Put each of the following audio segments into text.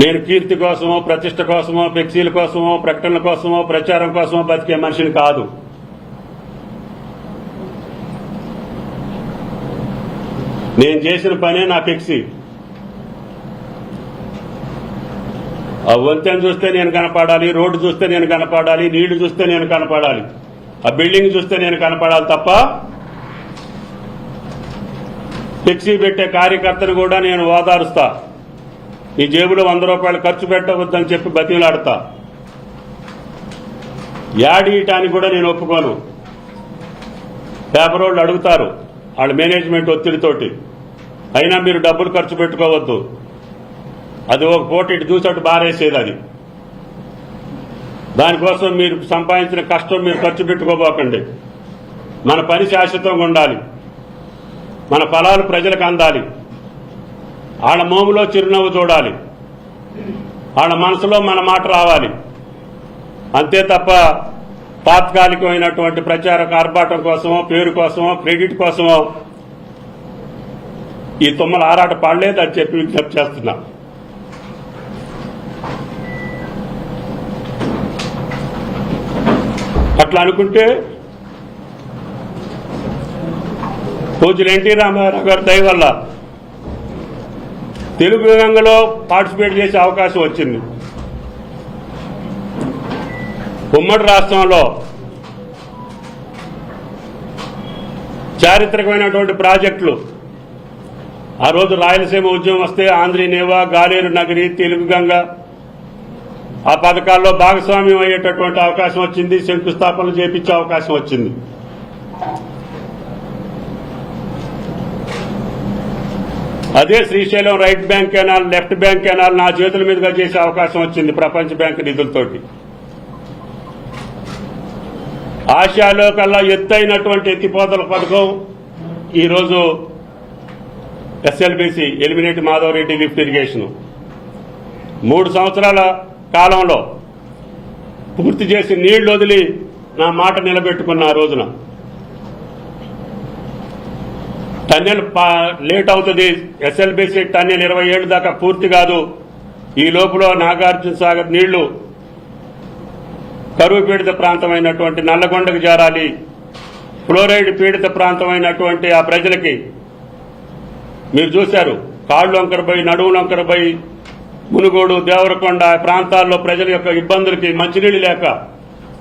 నేను కీర్తి కోసమో ప్రతిష్ట కోసమో ఫ్లెక్సీల కోసమో ప్రకటనల కోసమో ప్రచారం కోసమో బతికే మనిషిని కాదు. నేను చేసిన పనే నా ఫ్లెక్సీ. ఆ వంతెన చూస్తే నేను కనపడాలి రోడ్డు చూస్తే నేను కనపడాలి నీళ్ళు చూస్తే నేను కనపడాలి. ఆ బిల్డింగ్ చూస్తే నేను కనపడాలి తప్ప ఫ్లెక్సీ పెట్టే కార్యకర్తను కూడా నేను ఓదారుస్తా. నీ జేబులో వంద రూపాయలు ఖర్చు పెట్టవద్దని చెప్పి బతిలాడతా యాడీయటానికి కూడా నేను ఒప్పుకోను. పేపర్ వాళ్ళు అడుగుతారు వాళ్ళ మేనేజ్మెంట్ ఒత్తిడితోటి. అయినా మీరు డబ్బులు ఖర్చు పెట్టుకోవద్దు. అది ఒక పూట ఇటు చూసట్టు బారేసేది అది. దానికోసం మీరు సంపాదించిన కష్టం మీరు ఖర్చు పెట్టుకోబోకండి. మన పని శాశ్వతంగా ఉండాలి. మన ఫలాలు ప్రజలకు అందాలి. వాళ్ళ మోములో చిరునవ్వు చూడాలి. వాళ్ళ మనసులో మన మాట రావాలి. అంతే తప్ప తాత్కాలికమైనటువంటి ప్రచార ఆర్భాటం కోసమో పేరు కోసమో క్రెడిట్ కోసమో ఈ తుమ్మల ఆరాట పాడలేదు అని చెప్పి విజ్ఞప్తి చేస్తున్నా. అట్లా అనుకుంటే పూజలు ఎన్టీ రామారావు గారి దయ వల్ల తెలుగు రంగంలో పార్టిసిపేట్ చేసే అవకాశం వచ్చింది. ఉమ్మడి రాష్ట్రంలో చారిత్రకమైనటువంటి ప్రాజెక్టులు. ఆ రోజు రాయలసీమ ఉద్యమం వస్తే ఆంధ్రీ నేవా గాలేరు నగరి తెలుగు గంగ ఆ పథకాల్లో భాగస్వామ్యం అయ్యేటటువంటి అవకాశం వచ్చింది. శంకుస్థాపనలు చేపించే అవకాశం వచ్చింది. అదే Srisailam right bank canal left bank canal నా చేతుల మీదుగా చేసే అవకాశం వచ్చింది ప్రపంచ బ్యాంక్ నిధులతోటి. ఆసియాలో కల్లా ఎత్తైనటువంటి ఎత్తిపోతల పథకం ఈరోజు SLBC eliminate Madhavareddy lift irrigation. మూడు సంవత్సరాల కాలంలో పూర్తి చేసి నీళ్ళు వదిలి నా మాట నిలబెట్టుకున్న ఆ రోజున టన్నెల్ పా- లేట్ అవుతుంది. ఎస్ఎల్బిసి టన్నెల్ ఇరవై ఏళ్ళు దాకా పూర్తి కాదు. ఈ లోపల నాగార్జున సాగర్ నీళ్ళు కరువు పీడిత ప్రాంతమైనటువంటి నల్లగొండకు చేరాలి ఫ్లోరైడ్ పీడిత ప్రాంతమైనటువంటి ఆ ప్రజలకి మీరు చూశారు. కాళ్ళు వంకరపై నడువు వంకరపై మునుగోడు దేవరకొండ ఆ ప్రాంతాల్లో ప్రజల యొక్క ఇబ్బందులకి మంచినీళ్ళు లేక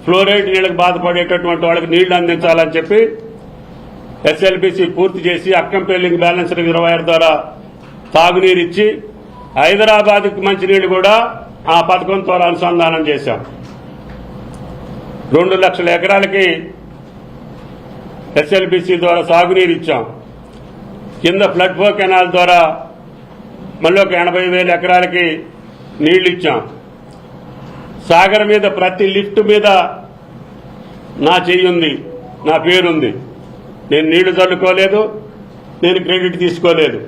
ఫ్లోరైడ్ నీళ్ళకి బాధపడేటటువంటి వాళ్ళకి నీళ్ళు అందించాలని చెప్పి ఎస్ఎల్బిసి పూర్తి చేసి అక్కంపేలింగ్ బ్యాలెన్స్ రిజర్వాయర్ ద్వారా తాగునీరు ఇచ్చి హైదరాబాద్కి మంచినీళ్ళు కూడా ఆ పథకం ద్వారా అనుసంధానం చేశాం. రెండు లక్షల ఎకరాలకి ఎస్ఎల్బిసి ద్వారా సాగునీరు ఇచ్చాం. కింద ఫ్లడ్ ఫ్లో కెనాల్ ద్వారా మళ్ళీ ఒక ఎనభై వేల ఎకరాలకి నీళ్ళు ఇచ్చాం. సాగర్ మీద ప్రతి లిఫ్ట్ మీద నా చెయ్యి ఉంది నా పేరుంది. నేను నీళ్ళు చల్లుకోలేదు నేను క్రెడిట్ తీసుకోలేదు.